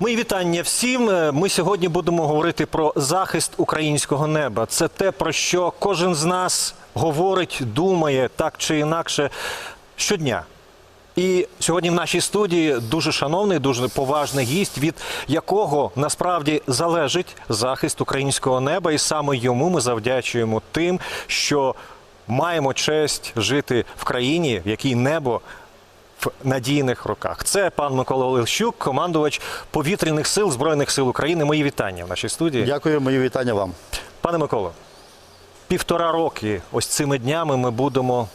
Мої вітання всім. Е, Ми сьогодні будемо говорити про захист українського неба. Це те, про що кожен з нас говорить, думає так чи інакше щодня. І сьогодні в нашій студії дуже шановний, дуже поважний гість, від якого насправді залежить захист українського неба, і саме йому ми завдячуємо тим, що маємо честь жити в країні, в якій небо в надійних руках. Це пан Микола Олещук, командувач повітряних сил Збройних сил України. Мої вітання в нашій студії. Дякую, мої вітання вам. Пане Миколо, півтора роки ось цими днями ми будемо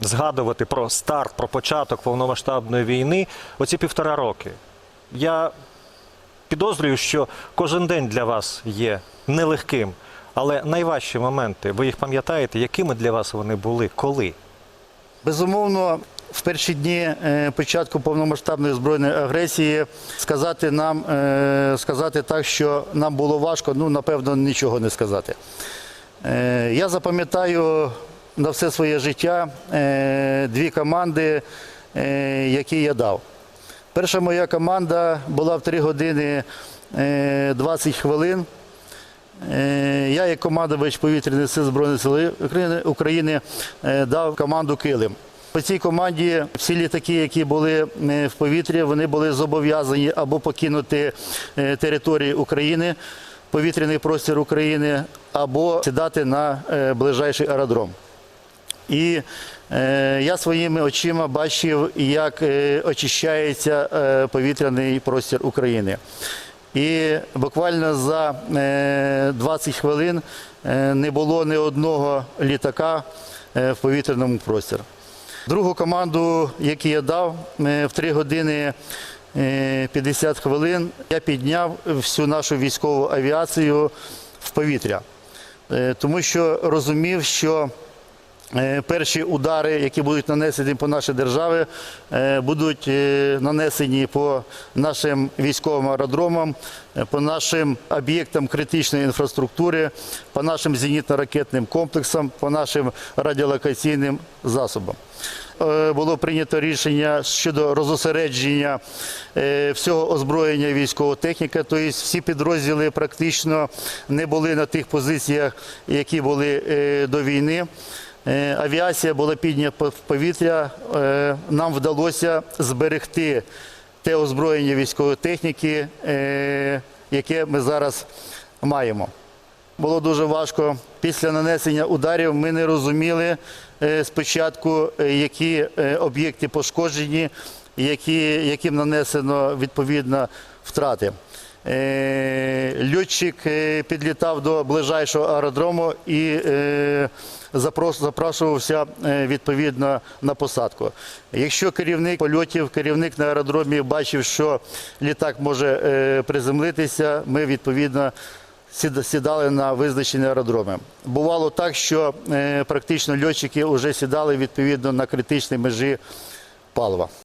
згадувати про старт, про початок повномасштабної війни. Оці півтора роки. Я підозрюю, що кожен день для вас є нелегким, але найважчі моменти, ви їх пам'ятаєте, якими для вас вони були, коли? Безумовно, в перші дні е, початку повномасштабної збройної агресії сказати нам, е, сказати так, що нам було важко, ну напевно, нічого не сказати. Е, Я запам'ятаю на все своє життя дві команди, які я дав. Перша моя команда була в 3 години е, 20 хвилин. Я, як командувач повітряних сил Збройних сил України, дав команду Килим. По цій команді всі літаки, які були е, в повітрі, вони були зобов'язані або покинути е, територію України, повітряний простір України, або сідати на е, ближайший аеродром. І я своїми очима бачив, як очищається повітряний простір України. І буквально за е, 20 хвилин не було ні одного літака в повітряному просторі. Другу команду, яку я дав, е, в 3 години е, 50 хвилин я підняв всю нашу військову авіацію в повітря. Е, Тому що розумів, що Е, Перші удари, які будуть нанесені по нашій державі, е, будуть е, нанесені по нашим військовим аеродромам, е, по нашим об'єктам критичної інфраструктури, по нашим зенітно-ракетним комплексам, по нашим радіолокаційним засобам. Е, Було прийнято рішення щодо розосередження е, всього озброєння військової техніки. Тобто всі підрозділи практично не були на тих позиціях, які були е, до війни. Е, Авіація була піднята в повітря. Е, Нам вдалося зберегти те озброєння військової техніки, е, яке ми зараз маємо. Було дуже важко. Після нанесення ударів ми не розуміли спочатку, які об'єкти пошкоджені, які, яким нанесено відповідно втрати. Е, Льотчик е, підлітав до ближайшого аеродрому і е, запрошувався відповідно на посадку. Якщо керівник польотів, керівник на аеродромі бачив, що літак може приземлитися, ми відповідно сідали на визначені аеродроми. Бувало так, що практично льотчики вже сідали відповідно на критичній межі палива.